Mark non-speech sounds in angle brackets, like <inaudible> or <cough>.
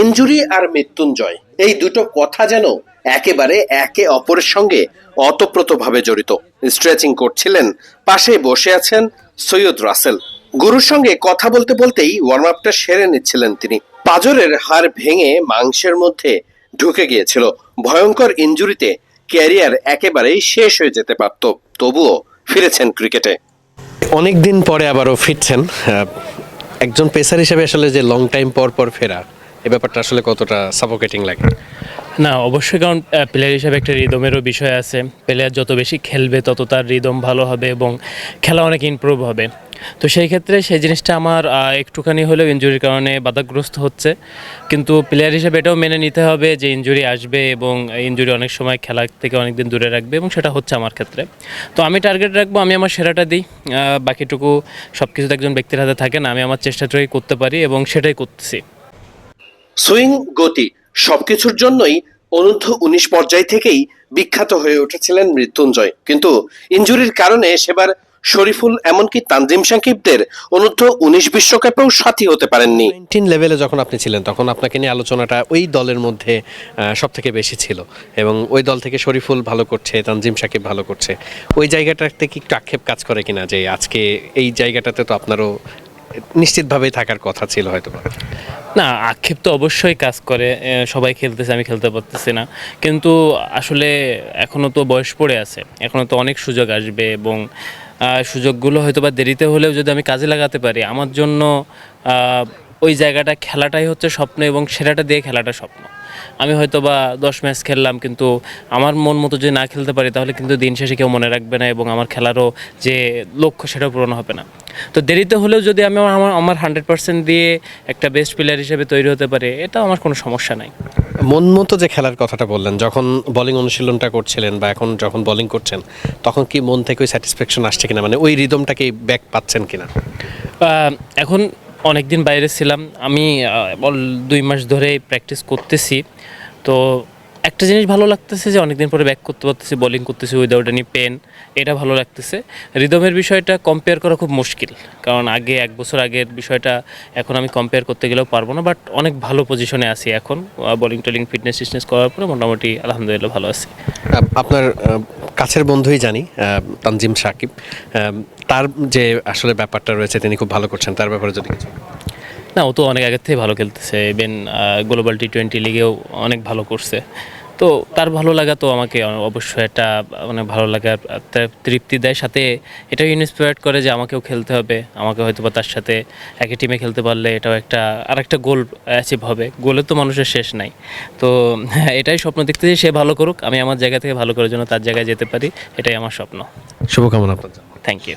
Injury আর মৃত্যুঞ্জয়, এই দুটো কথা যেন একেবারে একে অপরের সঙ্গে অতপ্রতভাবে জড়িত। স্ট্রেচিং করছিলেন, পাশে বসে আছেন সৈয়দ রাসেল। গুরুর সঙ্গে কথা বলতে বলতেই ওয়ার্ম আপটা সেরে নিচ্ছিলেন তিনি। পাজরের হাড় ভেঙে মাংসের মধ্যে ঢুকে গিয়েছিল। ভয়ঙ্কর ইঞ্জুরিতে ক্যারিয়ার একেবারেই শেষ হয়ে যেতে পারত। তবুও ফিরেছেন ক্রিকেটে। অনেক দিন পরে আবারও ফিরছেন। একজন পেসার হিসেবে আসলে যে লং টাইম পর পর ফেরা এই ব্যাপারটা আসলে কতটা সাফোকেটিং লাগে? না, অবশ্যই কারণ প্লেয়ার হিসাবে একটা রিদমেরও বিষয় আছে। প্লেয়ার যত বেশি খেলবে, তত তার রিদম ভালো হবে এবং খেলা অনেক ইমপ্রুভ হবে। তো সেই ক্ষেত্রে সেই জিনিসটা আমার একটুখানি হলেও ইনজুরির কারণে বাধাগ্রস্ত হচ্ছে। কিন্তু প্লেয়ার হিসেবে এটাও মেনে নিতে হবে যে ইনজুরি আসবে এবং ইনজুরি অনেক সময় খেলা থেকে অনেক দিন দূরে রাখবে এবং সেটা হচ্ছে আমার ক্ষেত্রে। তো আমি টার্গেট রাখব, আমি আমার সেরাটা দিই। বাকিটুকু সব কিছু একজন ব্যক্তির হাতে থাকে না, আমি আমার চেষ্টাটাই করতে পারি এবং সেটাই করতেছি। সুইং গতি সবকিছুর জন্যই অনূর্ধ্ব উনিশ পর্যায় থেকেই বিখ্যাত হয়ে উঠেছিলেন মৃত্যুঞ্জয়। কিন্তু ইঞ্জুরির কারণে সেবার শরীফুল এমনকি তানজিম সাকিবদের অনূর্ধ্ব উনিশ বিশ্বকাপেও সাথী হতে পারেননি। টিন লেভেলে যখন আপনি ছিলেন, তখন আপনাকে নিয়ে আলোচনাটা ওই দলের মধ্যে সব থেকে বেশি ছিল। এবং ওই দল থেকে শরীফুল ভালো করছে, তানজিম সাকিব ভালো করছে। ওই জায়গাটাতে কি একটু আক্ষেপ কাজ করে কিনা যে আজকে এই জায়গাটাতে তো আপনারও নিশ্চিতভাবেই থাকার কথা ছিল হয়তো। না, আক্ষেপ তো অবশ্যই কাজ করে সবাই খেলতেছে, আমি খেলতে পারতেছি না। কিন্তু আসলে এখনও তো বয়স পড়ে আছে এখনও তো অনেক সুযোগ আসবে এবং সুযোগগুলো হয়তো বা দেরিতে হলেও যদি আমি কাজে লাগাতে পারি, আমার জন্য ওই জায়গাটা খেলাটাই হচ্ছে স্বপ্ন এবং সেরাটা দিয়ে খেলাটা স্বপ্ন। আমি হয়তো বা দশ ম্যাচ খেললাম কিন্তু আমার মন মতো যদি না খেলতে পারি তাহলে কিন্তু দিন শেষে কেউ মনে রাখবে না এবং আমার খেলারও যে লক্ষ্য সেটাও পূরণ হবে না। তো দেরিতে হলেও যদি আমি আমার আমার হান্ড্রেড পার্সেন্ট দিয়ে একটা বেস্ট প্লেয়ার হিসেবে তৈরি হতে পারে এটা আমার কোনো সমস্যা নাই। মন মতো যে খেলার কথাটা বললেন যখন বোলিং অনুশীলনটা করছিলেন বা এখন যখন বোলিং করছেন তখন কি মন থেকে ওই স্যাটিসফ্যাকশন আসছে কিনা? মানে ওই রিদমটাকে ব্যাক পাচ্ছেন কিনা? এখন অনেক দিন বাইরে ছিলাম। আমি দুই মাস ধরে প্র্যাকটিস করতেছি। তো একটা জিনিস ভালো লাগতেছে যে অনেকদিন পরে ব্যাক করতে পারতেছি বোলিং করতেছি উইদাউট এনি পেন এটা ভালো লাগতেছে। রিদমের বিষয়টা কম্পেয়ার করা খুব মুশকিল, কারণ আগে, এক বছর আগের বিষয়টা এখন আমি কম্পেয়ার করতে গেলেও পারব না বাট অনেক ভালো পজিশনে আছি এখন। বোলিং টোলিং ফিটনেস টিটনেস করার পরে মোটামুটি আলহামদুলিল্লাহ ভালো আছি। আপনার কাছের বন্ধুই জানি তানজিম সাকিব। তার যে আসলে ব্যাপারটা রয়েছে, তিনি খুব ভালো করছেন, তার ব্যাপারে যদি কিছু। না, ও তো অনেক আগের থেকে ভালো খেলতেছে। ইভেন গ্লোবাল টি টোয়েন্টি লিগেও অনেক ভালো করছে। তো তার ভালো লাগা তো আমাকে অবশ্যই একটা মানে ভালো লাগার তৃপ্তি দেয়। সাথে এটাও ইন্সপায়ার্ড করে যে আমাকেও খেলতে হবে আমাকে হয়তো বা তার সাথে একই টিমে খেলতে পারলে এটাও একটা আর একটা গোল অ্যাচিভ হবে গোলে তো মানুষের শেষ নাই। তো <laughs> এটাই স্বপ্ন দেখতেছি সে ভালো করুক আমি আমার জায়গা থেকে ভালো করার জন্য তার জায়গায় যেতে পারি এটাই আমার স্বপ্ন। শুভকামনা আপনার জন্য। Thank you